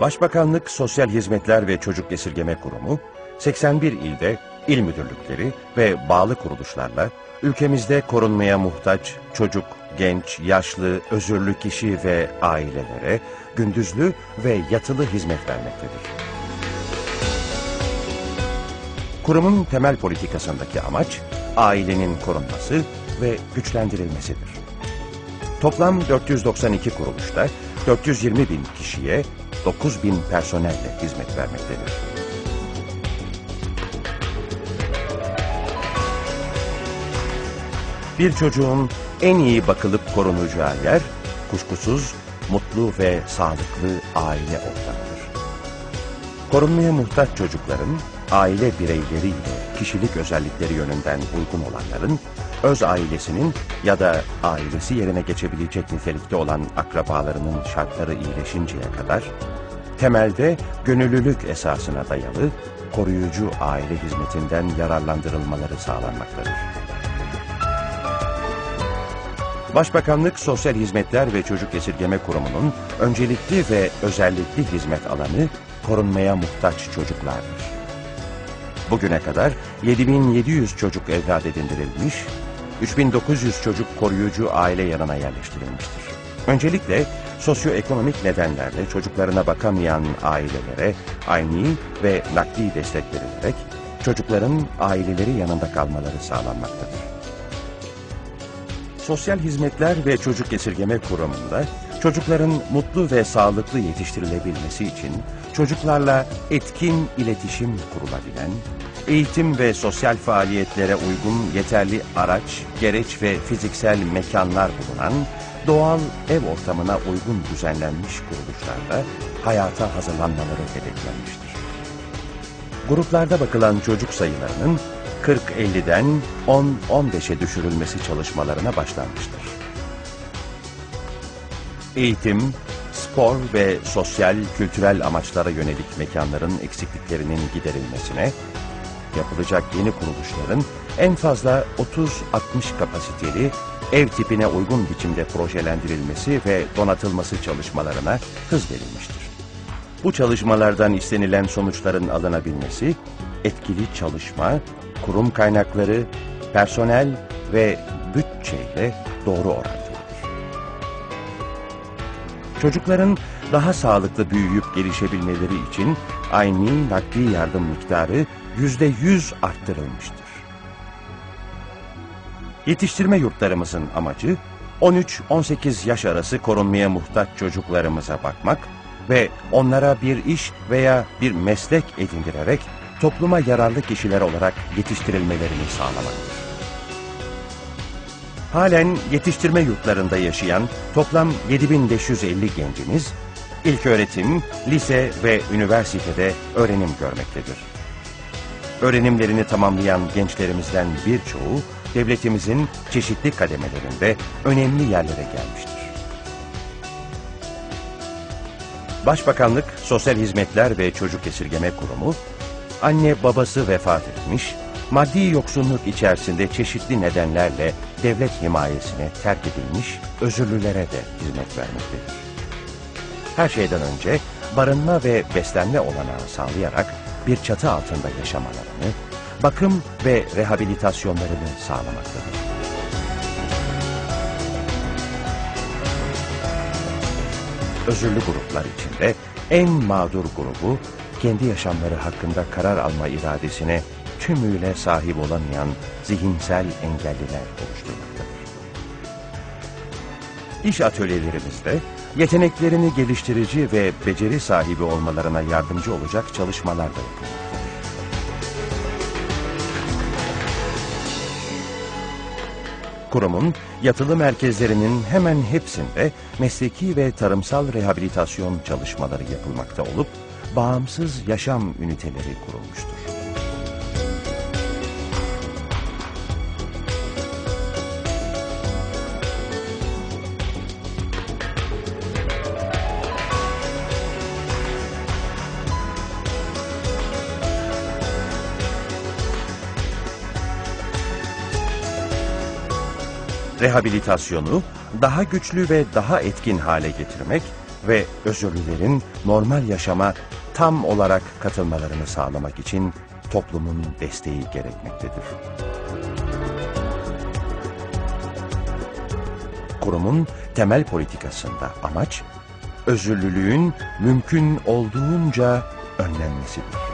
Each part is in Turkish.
Başbakanlık Sosyal Hizmetler ve Çocuk Esirgeme Kurumu, 81 ilde il müdürlükleri ve bağlı kuruluşlarla ülkemizde korunmaya muhtaç çocuk, genç, yaşlı, özürlü kişi ve ailelere gündüzlü ve yatılı hizmet vermektedir. Kurumun temel politikasındaki amaç, ailenin korunması ve güçlendirilmesidir. Toplam 492 kuruluşta 420 bin kişiye 9 bin personelle hizmet vermektedir. Bir çocuğun en iyi bakılıp korunacağı yer, kuşkusuz mutlu ve sağlıklı aile ortamıdır. Korunmaya muhtaç çocukların, aile bireyleriyle kişilik özellikleri yönünden uygun olanların, öz ailesinin ya da ailesi yerine geçebilecek nitelikte olan akrabalarının şartları iyileşinceye kadar, temelde gönüllülük esasına dayalı koruyucu aile hizmetinden yararlandırılmaları sağlanmaktadır. Başbakanlık Sosyal Hizmetler ve Çocuk Esirgeme Kurumu'nun öncelikli ve özellikli hizmet alanı korunmaya muhtaç çocuklardır. Bugüne kadar 7700 çocuk evlat edindirilmiş, 3900 çocuk koruyucu aile yanına yerleştirilmiştir. Öncelikle sosyoekonomik nedenlerle çocuklarına bakamayan ailelere aynı ve nakdi destek verilerek çocukların aileleri yanında kalmaları sağlanmaktadır. Sosyal Hizmetler ve Çocuk Esirgeme Kurumu'nda çocukların mutlu ve sağlıklı yetiştirilebilmesi için çocuklarla etkin iletişim kurulabilen, eğitim ve sosyal faaliyetlere uygun yeterli araç, gereç ve fiziksel mekanlar bulunan, doğal ev ortamına uygun düzenlenmiş kuruluşlarda hayata hazırlanmaları hedeflenmiştir. Gruplarda bakılan çocuk sayılarının 40-50'den 10-15'e düşürülmesi çalışmalarına başlanmıştır. Eğitim, spor ve sosyal, kültürel amaçlara yönelik mekanların eksikliklerinin giderilmesine, yapılacak yeni kuruluşların en fazla 30-60 kapasiteli ev tipine uygun biçimde projelendirilmesi ve donatılması çalışmalarına hız verilmiştir. Bu çalışmalardan istenilen sonuçların alınabilmesi, etkili çalışma, kurum kaynakları, personel ve bütçeyle doğru orantılıdır. Çocukların daha sağlıklı büyüyüp gelişebilmeleri için aynı nakdi yardım miktarı yüzde yüz arttırılmıştır. Yetiştirme yurtlarımızın amacı 13-18 yaş arası korunmaya muhtaç çocuklarımıza bakmak ve onlara bir iş veya bir meslek edindirerek topluma yararlı kişiler olarak yetiştirilmelerini sağlamaktır. Halen yetiştirme yurtlarında yaşayan toplam 7550 gencimiz, ilköğretim, lise ve üniversitede öğrenim görmektedir. Öğrenimlerini tamamlayan gençlerimizden birçoğu, devletimizin çeşitli kademelerinde önemli yerlere gelmiştir. Başbakanlık Sosyal Hizmetler ve Çocuk Esirgeme Kurumu, anne babası vefat etmiş, maddi yoksunluk içerisinde çeşitli nedenlerle devlet himayesine terk edilmiş özürlülere de hizmet vermektedir. Her şeyden önce barınma ve beslenme olanağı sağlayarak bir çatı altında yaşamalarını, bakım ve rehabilitasyonlarını sağlamaktadır. Özürlü gruplar içinde en mağdur grubu kendi yaşamları hakkında karar alma iradesine tümüyle sahip olamayan zihinsel engelliler oluşturmaktadır. İş atölyelerimizde yeteneklerini geliştirici ve beceri sahibi olmalarına yardımcı olacak çalışmalar da yapılmaktadır. Kurumun yatılı merkezlerinin hemen hepsinde mesleki ve tarımsal rehabilitasyon çalışmaları yapılmakta olup, bağımsız yaşam üniteleri kurulmuştur. Rehabilitasyonu daha güçlü ve daha etkin hale getirmek ve özürlülerin normal yaşama tam olarak katılmalarını sağlamak için toplumun desteği gerekmektedir. Kurumun temel politikasında amaç, özürlülüğün mümkün olduğunca önlenmesidir.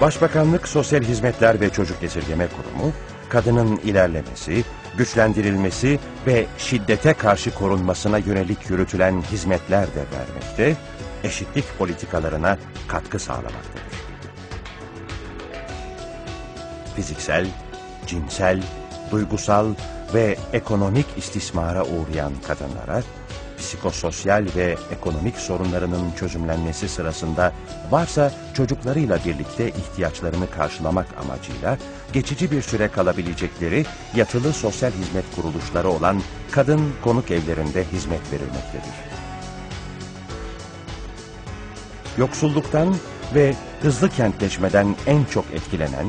Başbakanlık Sosyal Hizmetler ve Çocuk Esirgeme Kurumu, kadının ilerlemesi, güçlendirilmesi ve şiddete karşı korunmasına yönelik yürütülen hizmetler de vermekte, eşitlik politikalarına katkı sağlamaktadır. Fiziksel, cinsel, duygusal ve ekonomik istismara uğrayan kadınlara, psikososyal ve ekonomik sorunlarının çözümlenmesi sırasında varsa çocuklarıyla birlikte ihtiyaçlarını karşılamak amacıyla geçici bir süre kalabilecekleri yatılı sosyal hizmet kuruluşları olan kadın konuk evlerinde hizmet verilmektedir. Yoksulluktan ve hızlı kentleşmeden en çok etkilenen,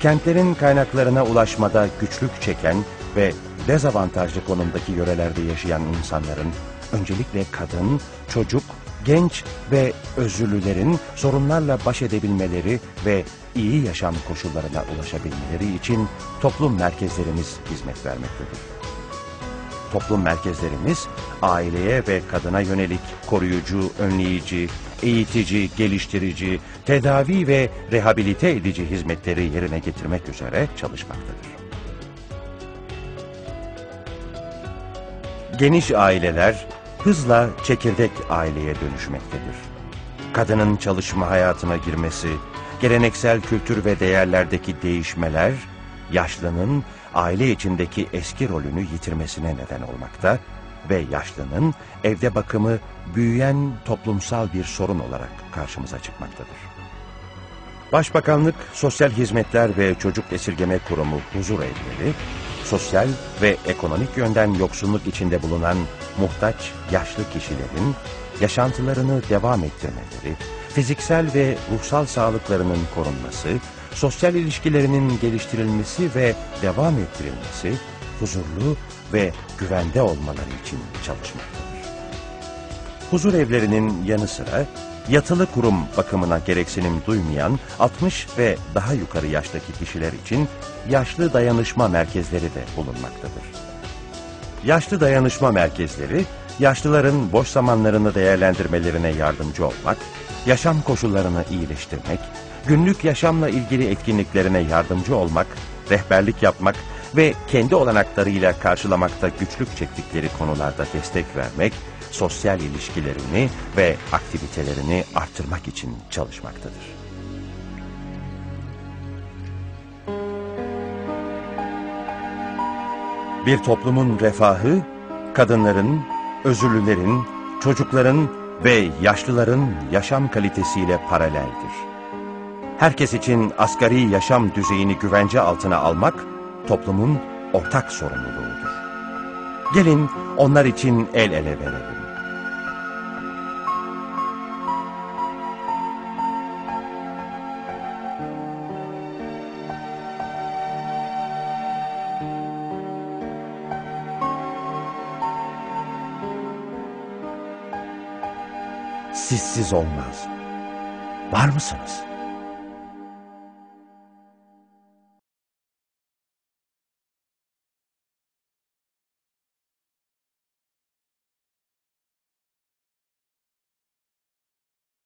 kentlerin kaynaklarına ulaşmada güçlük çeken ve dezavantajlı konumdaki yörelerde yaşayan insanların öncelikle kadın, çocuk, genç ve özürlülerin sorunlarla baş edebilmeleri ve iyi yaşam koşullarına ulaşabilmeleri için toplum merkezlerimiz hizmet vermektedir. Toplum merkezlerimiz aileye ve kadına yönelik koruyucu, önleyici, eğitici, geliştirici, tedavi ve rehabilite edici hizmetleri yerine getirmek üzere çalışmaktadır. Geniş aileler hızla çekirdek aileye dönüşmektedir. Kadının çalışma hayatına girmesi, geleneksel kültür ve değerlerdeki değişmeler, yaşlının aile içindeki eski rolünü yitirmesine neden olmakta ve yaşlının evde bakımı büyüyen toplumsal bir sorun olarak karşımıza çıkmaktadır. Başbakanlık Sosyal Hizmetler ve Çocuk Esirgeme Kurumu huzur evleri, sosyal ve ekonomik yönden yoksunluk içinde bulunan muhtaç yaşlı kişilerin yaşantılarını devam ettirmeleri, fiziksel ve ruhsal sağlıklarının korunması, sosyal ilişkilerinin geliştirilmesi ve devam ettirilmesi, huzurlu ve güvende olmaları için çalışmaktadır. Huzur evlerinin yanı sıra yatılı kurum bakımına gereksinim duymayan 60 ve daha yukarı yaştaki kişiler için yaşlı dayanışma merkezleri de bulunmaktadır. Yaşlı dayanışma merkezleri, yaşlıların boş zamanlarını değerlendirmelerine yardımcı olmak, yaşam koşullarını iyileştirmek, günlük yaşamla ilgili etkinliklerine yardımcı olmak, rehberlik yapmak ve kendi olanaklarıyla karşılamakta güçlük çektikleri konularda destek vermek, sosyal ilişkilerini ve aktivitelerini artırmak için çalışmaktadır. Bir toplumun refahı, kadınların, özürlülerin, çocukların ve yaşlıların yaşam kalitesiyle paraleldir. Herkes için asgari yaşam düzeyini güvence altına almak, toplumun ortak sorumluluğudur. Gelin onlar için el ele verelim. Sizsiz olmaz. Var mısınız?